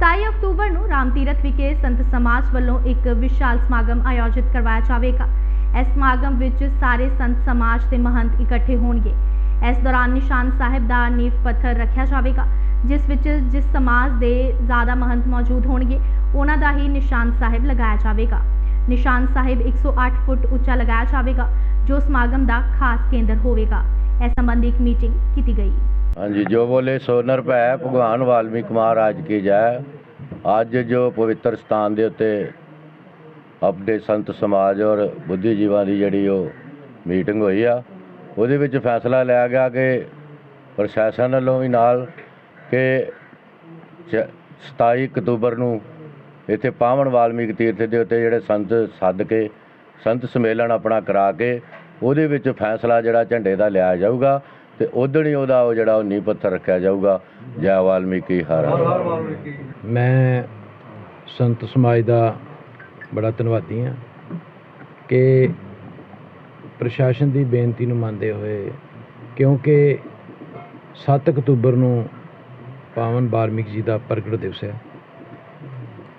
27 October ਨੂੰ ਰਾਮ ਤੀਰਥ ਵਿਖੇ ਸੰਤ ਸਮਾਜ ਵੱਲੋਂ ਇੱਕ ਵਿਸ਼ਾਲ ਸਮਾਗਮ ਆਯੋਜਿਤ ਕਰਵਾਇਆ ਜਾਵੇਗਾ। ਇਸ ਸਮਾਗਮ ਵਿੱਚ ਸਾਰੇ ਸੰਤ ਸਮਾਜ ਦੇ ਮਹੰਤ ਇਕੱਠੇ ਹੋਣਗੇ। ਇਸ ਦੌਰਾਨ ਨਿਸ਼ਾਨ ਸਾਹਿਬ ਦਾ ਨੀਂਹ ਪੱਥਰ ਰੱਖਿਆ ਜਾਵੇਗਾ, ਜਿਸ ਵਿੱਚ ਜਿਸ ਸਮਾਜ ਦੇ ਜ਼ਿਆਦਾ ਮਹੰਤ ਮੌਜੂਦ ਹੋਣਗੇ, ਉਹਨਾਂ ਦਾ ਹੀ ਨਿਸ਼ਾਨ ਸਾਹਿਬ ਲਗਾਇਆ ਜਾਵੇਗਾ। ਨਿਸ਼ਾਨ ਸਾਹਿਬ 108 ਫੁੱਟ ਉੱਚਾ ਲਗਾਇਆ ਜਾਵੇਗਾ, ਜੋ ਸਮਾਗਮ ਦਾ ਖਾਸ ਕੇਂਦਰ ਹੋਵੇਗਾ। ਇਸ ਸੰਬੰਧੀ ਇੱਕ ਮੀਟਿੰਗ ਕੀਤੀ ਗਈ। ਹਾਂਜੀ, ਜੋ ਬੋਲੇ ਸੋ ਨਿਰਭੈ ਭਗਵਾਨ ਵਾਲਮੀਕ ਮਹਾਰਾਜ ਕੀ ਜੈ। ਅੱਜ ਜੋ ਪਵਿੱਤਰ ਸਥਾਨ ਦੇ ਉੱਤੇ ਆਪਣੇ ਸੰਤ ਸਮਾਜ ਔਰ ਬੁੱਧੀਜੀਵਾਂ ਦੀ ਜਿਹੜੀ ਉਹ ਮੀਟਿੰਗ ਹੋਈ ਆ, ਉਹਦੇ ਵਿੱਚ ਫੈਸਲਾ ਲਿਆ ਗਿਆ ਕਿ ਪ੍ਰਸ਼ਾਸਨ ਵੱਲੋਂ ਵੀ ਨਾਲ ਕਿ ਚ- 27 ਅਕਤੂਬਰ ਨੂੰ ਇੱਥੇ ਪਾਵਨ ਵਾਲਮੀਕ ਤੀਰਥ ਦੇ ਉੱਤੇ ਜਿਹੜੇ ਸੰਤ ਸੱਦ ਕੇ, ਸੰਤ ਸੰਮੇਲਨ ਆਪਣਾ ਕਰਾ ਕੇ, ਉਹਦੇ ਵਿੱਚ ਫੈਸਲਾ ਜਿਹੜਾ ਝੰਡੇ ਦਾ ਲਿਆ ਜਾਊਗਾ। ਤੇ ਉਦੋਂ ਹੀ ਉਹਦਾ ਉਹ ਜਿਹੜਾ ਉਹ ਨੀਂਹ ਪੱਥਰ ਰੱਖਿਆ ਜਾਊਗਾ ਜੈ ਵਾਲਮੀਕੀ ਹਰ ਹਰ। ਮੈਂ ਸੰਤ ਸਮਾਜ ਦਾ ਬੜਾ ਧੰਨਵਾਦੀ ਹਾਂ ਕਿ ਪ੍ਰਸ਼ਾਸਨ ਦੀ ਬੇਨਤੀ ਨੂੰ ਮੰਨਦੇ ਹੋਏ ਕਿਉਂਕਿ 7 ਅਕਤੂਬਰ ਨੂੰ ਪਾਵਨ ਵਾਲਮੀਕ ਜੀ ਦਾ ਪ੍ਰਗਟ ਦਿਵਸ ਹੈ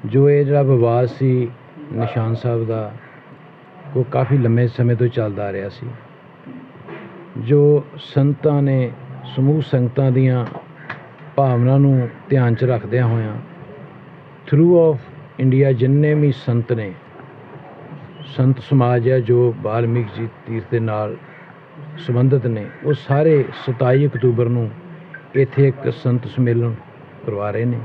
ਜੋ ਇਹ ਜਿਹੜਾ ਵਿਵਾਦ ਸੀ ਨਿਸ਼ਾਨ ਸਾਹਿਬ ਦਾ ਉਹ ਕਾਫੀ ਲੰਮੇ ਸਮੇਂ ਤੋਂ ਚੱਲਦਾ ਆ ਰਿਹਾ ਸੀ। ਜੋ ਸੰਤਾਂ ਨੇ ਸਮੂਹ ਸੰਗਤਾਂ ਦੀਆਂ ਭਾਵਨਾ ਨੂੰ ਧਿਆਨ 'ਚ ਰੱਖਦਿਆਂ ਹੋਇਆਂ ਥਰੂ ਆਫ ਇੰਡੀਆ ਜਿੰਨੇ ਵੀ ਸੰਤ ਨੇ, ਸੰਤ ਸਮਾਜ ਹੈ ਜੋ ਬਾਲਮੀਕ ਜੀ ਤੀਰਥ ਦੇ ਨਾਲ ਸੰਬੰਧਿਤ ਨੇ, ਉਹ ਸਾਰੇ 27 ਅਕਤੂਬਰ ਨੂੰ ਇੱਥੇ ਇੱਕ ਸੰਤ ਸੰਮੇਲਨ ਕਰਵਾ ਰਹੇ ਨੇ।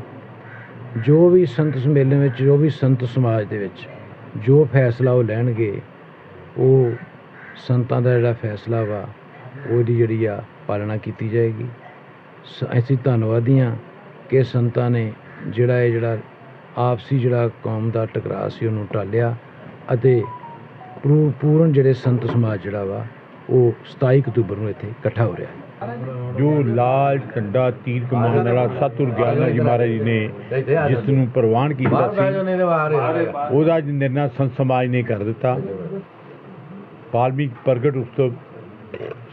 ਜੋ ਵੀ ਸੰਤ ਸੰਮੇਲਨ ਵਿੱਚ, ਜੋ ਵੀ ਸੰਤ ਸਮਾਜ ਦੇ ਵਿੱਚ ਜੋ ਫੈਸਲਾ ਉਹ ਲੈਣਗੇ, ਉਹ ਸੰਤਾਂ ਦਾ ਜਿਹੜਾ ਫੈਸਲਾ ਵਾ ਉਹਦੀ ਜਿਹੜੀ ਆ ਪਾਲਣਾ ਕੀਤੀ ਜਾਏਗੀ। ਸ- ਅਸੀਂ ਧੰਨਵਾਦੀ ਹਾਂ ਕਿ ਸੰਤਾਂ ਨੇ ਜਿਹੜਾ ਇਹ ਜਿਹੜਾ ਆਪਸੀ ਜਿਹੜਾ ਕੌਮ ਦਾ ਟਕਰਾਅ ਸੀ ਉਹਨੂੰ ਟਾਲਿਆ ਅਤੇ ਪੂਰਨ ਜਿਹੜੇ ਸੰਤ ਸਮਾਜ ਜਿਹੜਾ ਵਾ ਉਹ 27 ਅਕਤੂਬਰ ਨੂੰ ਇੱਥੇ ਇਕੱਠਾ ਹੋ ਰਿਹਾ ਜੋ ਲਾਲ ਝੰਡਾ ਤੀਰ ਕਮਾਨ ਵਾਲਾ ਸਤਿਗੁਰ ਗਿਆਨ ਜੀ ਮਹਾਰਾਜ ਜੀ ਨੇ ਜਿਸ ਨੂੰ ਪ੍ਰਵਾਨ ਕੀਤਾ ਸੀ ਉਹਦਾ ਨਿਰਣਾ ਸੰਤ ਸਮਾਜ ਨੇ ਕਰ ਦਿੱਤਾ। ਵਾਲਮੀਕ ਪ੍ਰਗਟ ਉਤਸਵ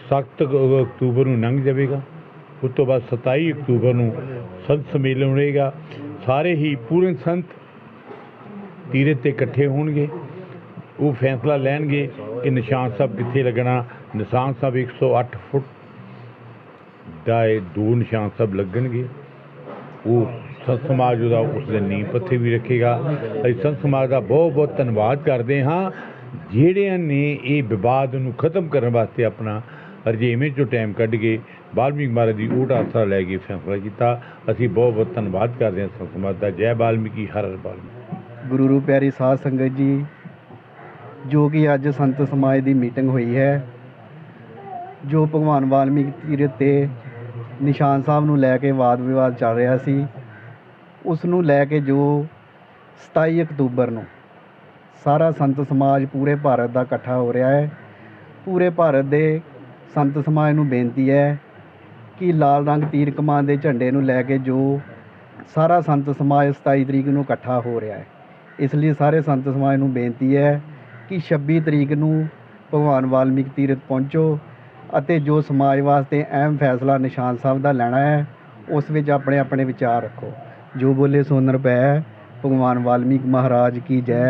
7 ਅਕਤੂਬਰ ਨੂੰ ਲੰਘ ਜਾਵੇਗਾ। ਉਸ ਤੋਂ ਬਾਅਦ 27 ਅਕਤੂਬਰ ਨੂੰ ਸੰਤ ਸੰਮੇਲਨ ਹੋਏਗਾ। ਸਾਰੇ ਹੀ ਪੂਰਨ ਸੰਤ ਤੀਰੇ ਤੇ ਇਕੱਠੇ ਹੋਣਗੇ। ਉਹ ਫੈਸਲਾ ਲੈਣਗੇ ਕਿ ਨਿਸ਼ਾਨ ਸਾਹਿਬ ਕਿੱਥੇ ਲੱਗਣਾ। ਨਿਸ਼ਾਨ ਸਾਹਿਬ 108 ਫੁੱਟ ਦਾ ਇਹ ਦੋ ਨਿਸ਼ਾਨ ਸਾਹਿਬ ਲੱਗਣਗੇ। ਉਹ ਸੰਤ ਸਮਾਜ ਉਹਦਾ ਉਸ ਦੇ ਨੀਂਹ ਪੱਥੇ ਵੀ ਰੱਖੇਗਾ। ਅਸੀਂ ਸੰਤ ਸਮਾਜ ਦਾ ਬਹੁਤ ਬਹੁਤ ਧੰਨਵਾਦ ਕਰਦੇ ਹਾਂ। ਜਿਹੜਿਆਂ ਨੇ ਇਹ ਵਿਵਾਦ ਨੂੰ ਖਤਮ ਕਰਨ ਵਾਸਤੇ ਆਪਣਾ ਰਜੇਵੇਂ ਚੋਂ ਟਾਈਮ ਕੱਢ ਕੇ ਵਾਲਮੀਕ ਮਹਾਰਾਜ ਦੀ ਓਟ ਆਸਰਾ ਲੈ ਕੇ ਫੈਸਲਾ ਕੀਤਾ, ਅਸੀਂ ਬਹੁਤ ਬਹੁਤ ਧੰਨਵਾਦ ਕਰਦੇ ਹਾਂ ਸੰਤ ਸਮਾਜ ਦਾ। ਜੈ ਵਾਲਮੀਕੀ, ਹਰ ਹਰ ਵਾਲਮੀਕੀ। ਗੁਰੂ ਰੂ ਪਿਆਰੀ ਸਾਧ ਸੰਗਤ ਜੀ, ਜੋ ਕਿ ਅੱਜ ਸੰਤ ਸਮਾਜ ਦੀ ਮੀਟਿੰਗ ਹੋਈ ਹੈ, ਜੋ ਭਗਵਾਨ ਵਾਲਮੀਕ ਤੀਰਥ ਤੇ ਨਿਸ਼ਾਨ ਸਾਹਿਬ ਨੂੰ ਲੈ ਕੇ ਵਾਦ ਵਿਵਾਦ ਚੱਲ ਰਿਹਾ ਸੀ, ਉਸ ਨੂੰ ਲੈ ਕੇ ਜੋ 27 ਅਕਤੂਬਰ ਨੂੰ ਸਾਰਾ ਸੰਤ ਸਮਾਜ ਪੂਰੇ ਭਾਰਤ ਦਾ ਇਕੱਠਾ ਹੋ ਰਿਹਾ ਹੈ। ਪੂਰੇ ਭਾਰਤ ਦੇ ਸੰਤ ਸਮਾਜ ਨੂੰ ਬੇਨਤੀ ਹੈ ਕਿ ਲਾਲ ਰੰਗ ਤੀਰ ਕਮਾਨ ਦੇ ਝੰਡੇ ਨੂੰ ਲੈ ਕੇ ਜੋ ਸਾਰਾ ਸੰਤ ਸਮਾਜ 27 ਤਰੀਕ ਨੂੰ ਇਕੱਠਾ ਹੋ ਰਿਹਾ ਹੈ। ਇਸ ਲਈ ਸਾਰੇ ਸੰਤ ਸਮਾਜ ਨੂੰ ਬੇਨਤੀ ਹੈ ਕਿ 26 ਤਰੀਕ ਨੂੰ ਭਗਵਾਨ ਵਾਲਮੀਕ ਤੀਰਥ ਪਹੁੰਚੋ ਅਤੇ ਜੋ ਸਮਾਜ ਵਾਸਤੇ ਅਹਿਮ ਫੈਸਲਾ ਨਿਸ਼ਾਨ ਸਾਹਿਬ ਦਾ ਲੈਣਾ ਹੈ, ਉਸ ਵਿੱਚ ਆਪਣੇ ਆਪਣੇ ਵਿਚਾਰ ਰੱਖੋ। ਜੋ ਬੋਲੇ ਸੋ ਨਿਰਭੈ, ਭਗਵਾਨ ਵਾਲਮੀਕ ਮਹਾਰਾਜ ਕੀ ਜੈ।